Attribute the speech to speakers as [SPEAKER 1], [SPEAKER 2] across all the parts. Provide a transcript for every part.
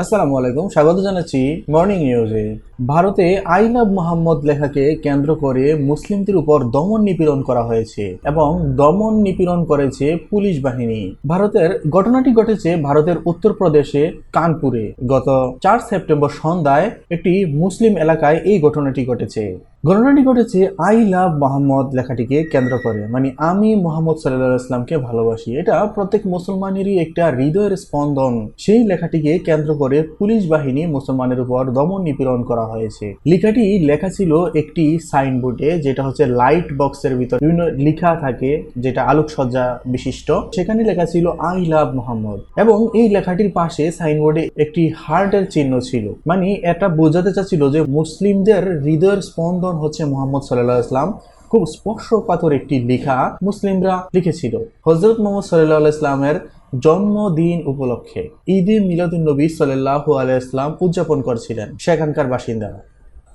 [SPEAKER 1] আসসালামু আলাইকুম, স্বাগত জানাচ্ছি মর্নিং নিউজে ভারতে আই লাভ মোহাম্মদ লেখাকে কেন্দ্র করে মুসলিমদের উপর দমন নিপীড়ন করা হয়েছে এবং দমন নিপীড়ন করেছে পুলিশ বাহিনী। ভারতের ঘটনাটি ঘটেছে ভারতের উত্তরপ্রদেশে কানপুরে। গত চার সেপ্টেম্বর সন্ধ্যায় একটি মুসলিম এলাকায় এই ঘটনাটি ঘটেছে। ঘটনাটি ঘটেছে আই লাভ মোহাম্মদ লেখাটিকে কেন্দ্র করে। মানে আমি মোহাম্মদ সাল্লাহ ইসলামকে ভালোবাসি। এটা প্রত্যেক মুসলমানেরই একটা হৃদয়ের স্পন্দন। সেই লেখাটিকে কেন্দ্র করে পুলিশ বাহিনী মুসলমানের উপর দমন নিপীড়ন করা হয়েছে। লেখাটি লেখা ছিল একটি সাইনবোর্ডে, যেটা হচ্ছে লাইট বক্সের ভিতর বিভিন্ন লেখা থাকে, যেটা আলোকসজ্জা বিশিষ্ট। সেখানে লেখা ছিল আই লাভ মোহাম্মদ। এবং এই লেখাটির পাশে সাইনবোর্ডে একটি হার্টের চিহ্ন ছিল। মানে এটা বোঝাতে চাচ্ছিল যে মুসলিমদের হৃদয়ের স্পন্দন হচ্ছে মোহাম্মদ সাল্লাহ ইসলাম খুব স্পর্শকাতর একটি লেখা মুসলিমরা লিখেছিল। হজরত মোহাম্মদ সাল্লাহ ইসলামের জন্মদিন উপলক্ষে ঈদে মিলাদুন্নবী সাল্লাহ আলাইসলাম উদযাপন করছিলেন সেখানকার বাসিন্দারা।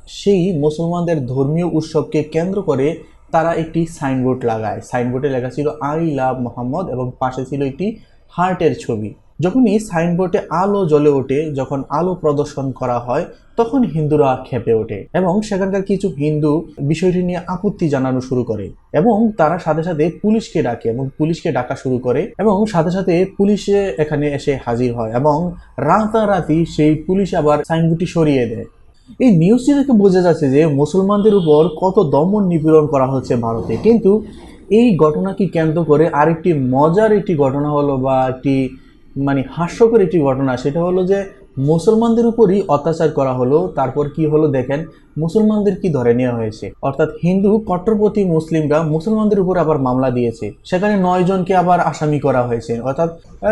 [SPEAKER 1] সেই মুসলমানদের ধর্মীয় উৎসবকে কেন্দ্র করে তারা একটি সাইনবোর্ড লাগায়। সাইনবোর্ডে লেখা ছিল, আই লাভ মোহাম্মদ এবং পাশে ছিল একটি হার্টের ছবি। যখনই সাইনবোর্ডে আলো জ্বলে ওঠে, যখন আলো প্রদর্শন করা হয়, তখন হিন্দুরা খেপে ওঠে এবং সেখানকার কিছু হিন্দু বিষয়টি নিয়ে আপত্তি জানানো শুরু করে এবং তারা সাথে সাথে পুলিশকে ডাকে এবং পুলিশকে ডাকা শুরু করে এবং সাথে সাথে পুলিশে এখানে এসে হাজির হয় এবং রাতারাতি সেই পুলিশ আবার সাইনবোর্ডটি সরিয়ে দেয়। এই নিউজটি থেকে বোঝা যাচ্ছে যে মুসলমানদের উপর কত দমন নিপীড়ন করা হচ্ছে ভারতে। কিন্তু এই ঘটনাকে কেন্দ্র করে আরেকটি মজার একটি ঘটনা হলো বা একটি মানে হাস্যকর একটি ঘটনা সেটা হলো যে মুসলমানদের উপরই অত্যাচার করা হলো, তারপর কি হলো দেখেন, মুসলমানদের কি ধরে নেওয়া হয়েছে? অর্থাৎ হিন্দু কট্টরপন্থী মুসলিমরা মুসলমানদের উপর আবার মামলা দিয়েছে। সেখানে নয় জনকে আবার আসামি করা হয়েছে। অর্থাৎ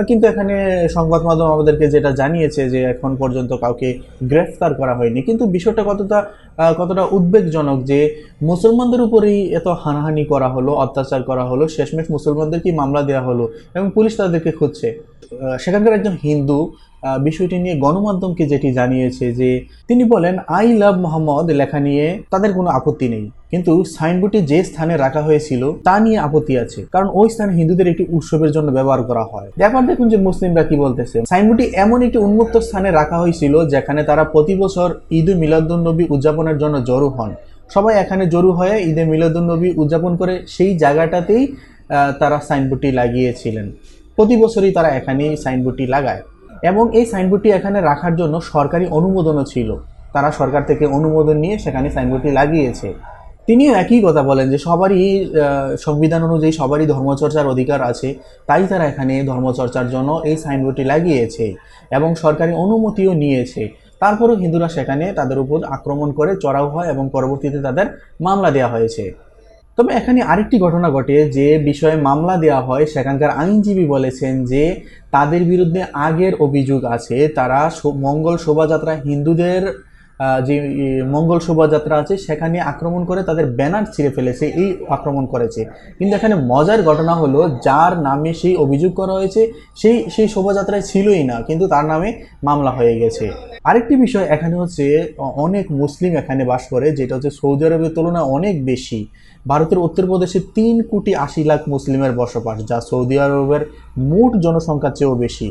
[SPEAKER 1] কিন্তু এখানে সংবাদ মাধ্যম আমাদেরকে যেটা জানিয়েছে যে এখন পর্যন্ত কাউকে গ্রেফতার করা হয়নি। কিন্তু বিষয়টা কতটা কতটা উদ্বেগজনক যে মুসলমানদের উপরেই এত হানাহানি করা হলো, অত্যাচার করা হলো, শেষমেশ মুসলমানদেরকে মামলা দেওয়া হলো এবং পুলিশ তাদেরকে খুঁজছে? সেখানকার একজন হিন্দু বিষয়টি নিয়ে গণমাধ্যমকে যেটি জানিয়েছে যে তিনি বলেন আই লাভ মোহাম্মদ লেখা নিয়ে তাদের কোনো আপত্তি নেই। কিন্তু সাইনবোর্ডটি যে স্থানে রাখা হয়েছিল, তা নিয়ে আপত্তি আছে। কারণ ওই স্থানে হিন্দুদের একটি উৎসবের জন্য ব্যবহার করা হয়। ব্যাপার দেখুন যে মুসলিমরা কি বলতেছে। সাইনবোর্ডটি এমন একটি উন্মুক্ত স্থানে রাখা হয়েছিল, যেখানে তারা প্রতি বছর ঈদ মিলাদুন্নবী উদযাপনের জন্য জড়ো হন। সবাই এখানে জড়ো হয়ে ঈদে মিলাদুন্নবী উদযাপন করে সেই জায়গাটাতেই তারা সাইনবোর্ডটি লাগিয়েছিলেন। প্রতি বছরই তারা এখানেই সাইনবোর্ডটি লাগায়। এবং এই সাইনবোর্ডটি এখানে রাখার জন্য সরকারি অনুমোদনও ছিল। তারা সরকার থেকে অনুমোদন নিয়ে সেখানে সাইনবোর্ডটি লাগিয়েছে। তিনিও একই কথা বলেন যে সবারই সংবিধান অনুযায়ী সবারই ধর্মচর্চার অধিকার আছে, তাই তারা এখানে ধর্মচর্চার জন্য এই সাইনবোর্ডটি লাগিয়েছে এবং সরকারি অনুমতিও নিয়েছে। তারপরেও হিন্দুরা সেখানে তাদের উপর আক্রমণ করে চড়াও হয় এবং পরবর্তীতে তাদের মামলা দেওয়া হয়েছে। তবে এখানে আরেকটি ঘটনা ঘটে যে বিষয়ে মামলা দেওয়া হয়, সেখানকার আইনজীবী বলেছেন যে তাদের বিরুদ্ধে আগের অভিযোগ আছে। তারা মঙ্গল শোভাযাত্রা হিন্দুদের যে মঙ্গল শোভাযাত্রা আছে, সেখানে আক্রমণ করে তাদের ব্যানার ছিঁড়ে ফেলেছে, এই আক্রমণ করেছে। কিন্তু এখানে মজার ঘটনা হলো, যার নামে সেই অভিযোগ করা হয়েছে, সেই সেই শোভাযাত্রায় ছিলই না, কিন্তু তার নামে মামলা হয়ে গেছে। আরেকটি বিষয় এখানে হচ্ছে অনেক মুসলিম এখানে বাস করে, যেটা হচ্ছে সৌদি আরবের তুলনায় অনেক বেশি। ভারতের উত্তরপ্রদেশে তিন কোটি আশি লাখ মুসলিমের বসবাস, যা সৌদি আরবের মোট জনসংখ্যার চেয়েও বেশি।